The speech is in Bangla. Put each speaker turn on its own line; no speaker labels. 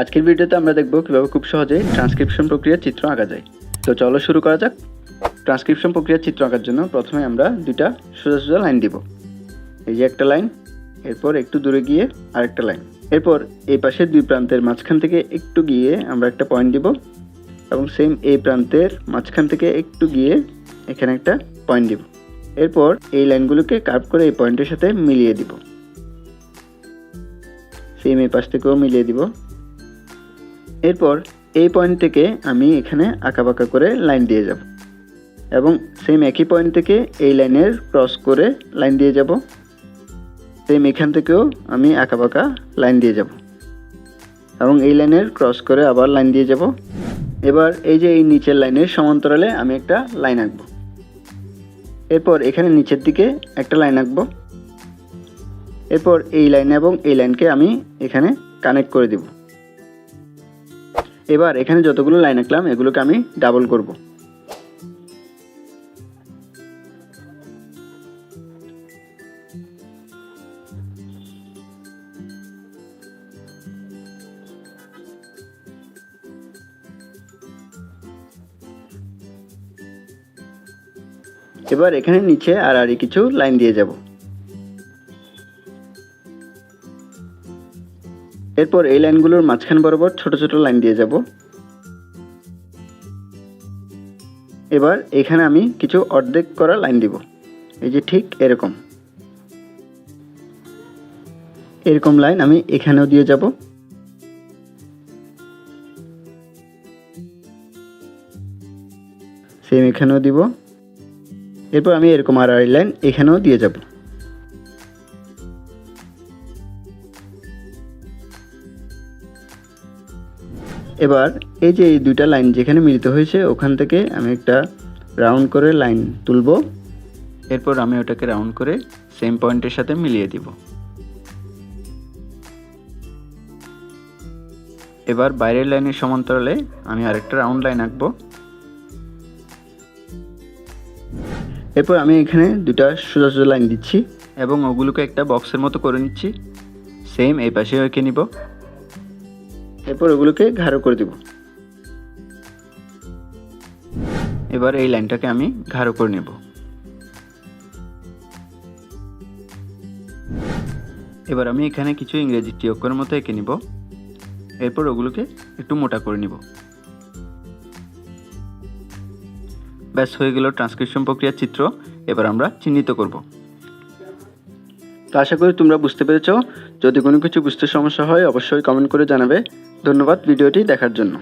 আজকের ভিডিওতে আমরা দেখব কীভাবে খুব সহজে ট্রান্সক্রিপশন প্রক্রিয়ার চিত্র আঁকা যায়। তো চলো শুরু করা যাক। ট্রান্সক্রিপশন প্রক্রিয়ার চিত্র আঁকার জন্য প্রথমে আমরা দুইটা সোজা সোজা লাইন দিব। এই যে একটা লাইন, এরপর একটু দূরে গিয়ে আরেকটা লাইন। এরপর এই পাশের দুই প্রান্তের মাঝখান থেকে একটু গিয়ে আমরা একটা পয়েন্ট দিব এবং সেম এই প্রান্তের মাঝখান থেকে একটু গিয়ে এখানে একটা পয়েন্ট দিব। এরপর এই লাইনগুলোকে কার্ভ করে এই পয়েন্টের সাথে মিলিয়ে দিব। সেম এই পাশ থেকেও মিলিয়ে দিব। এরপর এই পয়েন্ট থেকে আমি এখানে আঁকাবাঁকা করে লাইন দিয়ে যাব। এবং সেম একই পয়েন্ট থেকে এই লাইনের ক্রস করে লাইন দিয়ে যাব। সেম এখান থেকেও আমি আঁকাবাঁকা লাইন দিয়ে যাব। এবং এই লাইনের ক্রস করে আবার লাইন দিয়ে যাব। এবার এই যে এই নিচের লাইনের সমান্তরালে আমি একটা লাইন আঁকবো। এরপর এখানে নিচের দিকে একটা লাইন আঁকবো। এরপর এই লাইন এবং এই লাইনকে আমি এখানে কানেক্ট করে দিব। এবার এখানে যতগুলো লাইন আঁকলাম, এগুলোকে আমি ডাবল করব। এবার এখানে নিচে আর আরই কিছু লাইন দিয়ে যাব। এরপর এই লাইনগুলোর মাঝখান বরাবর ছোট ছোট লাইন দিয়ে যাব। এবার এখানে আমি কিছু অর্ধেক করা লাইন দিব। এই যে ঠিক এরকম। এরকম লাইন আমি এখানেও দিয়ে যাব। সেম এখানেও দিব। এরপর আমি এরকম আর লাইন এখানেও দিয়ে যাব। এবার এই যে এই দুইটা লাইন যেখানে মিলিত হয়েছে, ওখান থেকে আমি একটা রাউন্ড করে লাইন তুলব। এরপর আমি ওটাকে রাউন্ড করে সেম পয়েন্টের সাথে মিলিয়ে দিব। এবার বাইরের লাইনের সমান্তরালে আমি আরেকটা রাউন্ড লাইন আঁকবো। এরপর আমি এখানে দুটা সোজা সোজা লাইন দিচ্ছি এবং ওগুলোকে একটা বক্সের মতো করে নিচ্ছি। সেম এই পাশেও এঁকে নিব। এরপর ওগুলোকে ঘাড়ো করে দিব। এবার এই লাইনটাকে আমি ঘাড়ো করে নেব। এবার আমি এখানে কিছু ইংরেজি টিয়কের মতো এঁকে নিব। এরপর ওগুলোকে একটু মোটা করে নিব। ব্যাস, হয়ে গেল ট্রান্সক্রিপশন প্রক্রিয়ার চিত্র। এবার আমরা চিহ্নিত করব। তো আশা করি তোমরা বুঝতে পেরেছ। যদি কোনো কিছু বুঝতে সমস্যা হয়, অবশ্যই কমেন্ট করে জানাবে। ধন্যবাদ ভিডিওটি দেখার জন্য।